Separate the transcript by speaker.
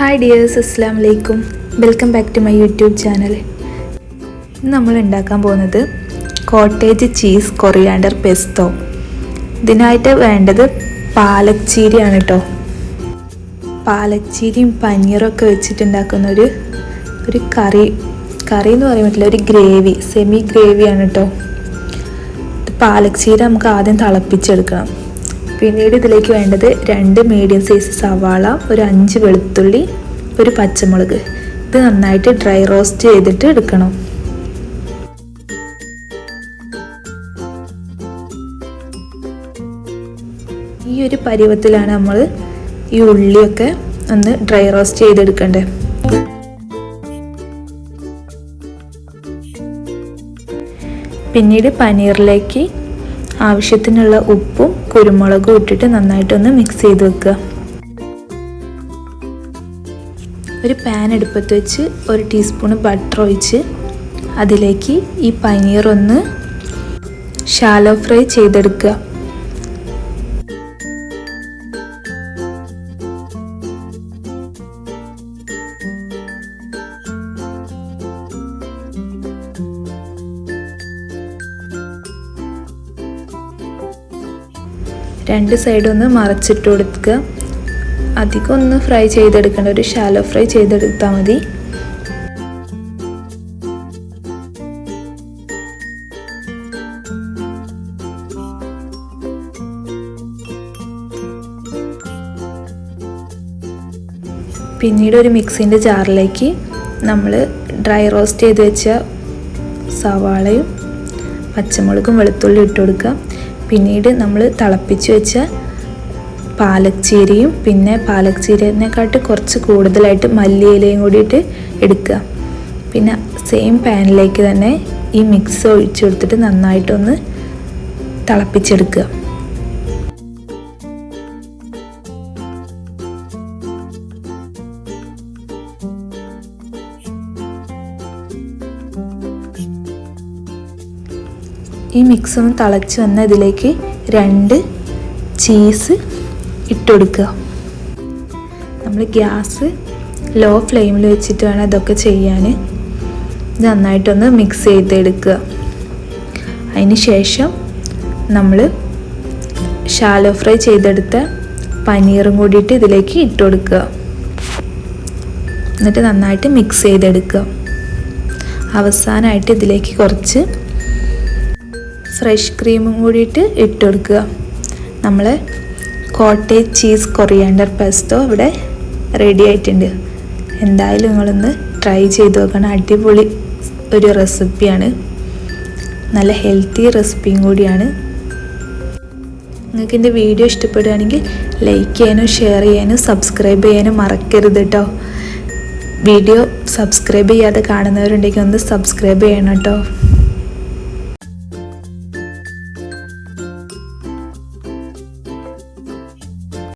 Speaker 1: Hi dears അസ്സാം വലൈക്കും welcome back to my YouTube channel ഇന്ന് നമ്മൾ ഉണ്ടാക്കാൻ പോകുന്നത് കോട്ടേജ് ചീസ് കൊറിയാണ്ടർ പെസ്തോ ഇതിനായിട്ട് വേണ്ടത് പാലക്ചീരിയാണ് കേട്ടോ പാലക്ചീരിയും പനീറൊക്കെ വെച്ചിട്ടുണ്ടാക്കുന്ന ഒരു ഒരു കറി കറി എന്ന് പറയാൻ പറ്റില്ല ഒരു ഗ്രേവി സെമി ഗ്രേവിയാണ് കേട്ടോ പാലക്ചീര നമുക്ക് ആദ്യം തിളപ്പിച്ചെടുക്കണം. പിന്നീട് ഇതിലേക്ക് വേണ്ടത് രണ്ട് മീഡിയം സൈസ് സവാള ഒരു അഞ്ച് വെളുത്തുള്ളി ഒരു പച്ചമുളക്. ഇത് നന്നായിട്ട് ഡ്രൈ റോസ്റ്റ് ചെയ്തിട്ട് എടുക്കണം. ഈ ഒരു പരുവത്തിലാണ് നമ്മൾ ഈ ഉള്ളിയൊക്കെ ഒന്ന് ഡ്രൈ റോസ്റ്റ് ചെയ്തെടുക്കേണ്ടത്. പിന്നീട് പനീറിലേക്ക് ആവശ്യത്തിനുള്ള ഉപ്പും കുരുമുളകും ഇട്ടിട്ട് നന്നായിട്ടൊന്ന് മിക്സ് ചെയ്ത് വെക്കുക. ഒരു പാൻ എടുപ്പത്ത് വെച്ച് ഒരു ടീസ്പൂൺ ബട്ടർ ഒഴിച്ച് അതിലേക്ക് ഈ പനീർ ഒന്ന് ഷാലോ ഫ്രൈ ചെയ്തെടുക്കുക. രണ്ട് സൈഡും ഒന്ന് മറച്ചിട്ട് കൊടുക്കുക. അധികം ഒന്ന് ഫ്രൈ ചെയ്തെടുക്കേണ്ട ഒരു ഷാലോ ഫ്രൈ ചെയ്തെടുത്താൽ മതി. പിന്നീട് ഒരു മിക്സിന്റെ ജാറിലേക്ക് നമ്മൾ ഡ്രൈ റോസ്റ്റ് ചെയ്ത് വെച്ച സവാളയും പച്ചമുളകും വെളുത്തുള്ളി ഇട്ട് കൊടുക്കുക. പിന്നീട് നമ്മൾ തിളപ്പിച്ച് വെച്ച പാലക് ചീരയും പിന്നെ പാലക് ചീരനെക്കാട്ട് കുറച്ച് കൂടുതലായിട്ട് മല്ലിയിലയും കൂടിയിട്ട് എടുക്കുക. പിന്നെ സെയിം പാനിലേക്ക് തന്നെ ഈ മിക്സ് ഒഴിച്ചു കൊടുത്തിട്ട് നന്നായിട്ടൊന്ന് തിളപ്പിച്ചെടുക്കുക. ഈ മിക്സ് ഒന്ന് തിളച്ച് വന്ന ഇതിലേക്ക് രണ്ട് ചീസ് ഇട്ടുകൊടുക്കുക നമ്മൾ ഗ്യാസ് ലോ ഫ്ലെയിമിൽ വെച്ചിട്ട് വേണം ഇതൊക്കെ ചെയ്യാൻ. നന്നായിട്ടൊന്ന് മിക്സ് ചെയ്തെടുക്കുക. അതിന് ശേഷം നമ്മൾ ഷാലോ ഫ്രൈ ചെയ്തെടുത്ത പനീറും കൂടിയിട്ട് ഇതിലേക്ക് ഇട്ട് കൊടുക്കുക എന്നിട്ട് നന്നായിട്ട് മിക്സ് ചെയ്തെടുക്കുക. അവസാനമായിട്ട് ഇതിലേക്ക് കുറച്ച് ഫ്രഷ് ക്രീമും കൂടിയിട്ട് ഇട്ട് കൊടുക്കുക നമ്മൾ കോട്ടേജ് ചീസ് കൊറിയാണ്ടർ പെസ്റ്റോ ഇവിടെ റെഡി ആയിട്ടുണ്ട്. എന്തായാലും നിങ്ങളൊന്ന് ട്രൈ ചെയ്ത് നോക്കണം. അടിപൊളി ഒരു റെസിപ്പിയാണ് നല്ല ഹെൽത്തി റെസിപ്പിയും കൂടിയാണ്. നിങ്ങൾക്ക് എന്റെ വീഡിയോ ഇഷ്ടപ്പെടുകയാണെങ്കിൽ ലൈക്ക് ചെയ്യാനും ഷെയർ ചെയ്യാനും സബ്സ്ക്രൈബ് ചെയ്യാനും മറക്കരുത് കേട്ടോ വീഡിയോ സബ്സ്ക്രൈബ് ചെയ്യാതെ കാണുന്നവരുണ്ടെങ്കിൽ ഒന്ന് സബ്സ്ക്രൈബ് ചെയ്യണം കേട്ടോ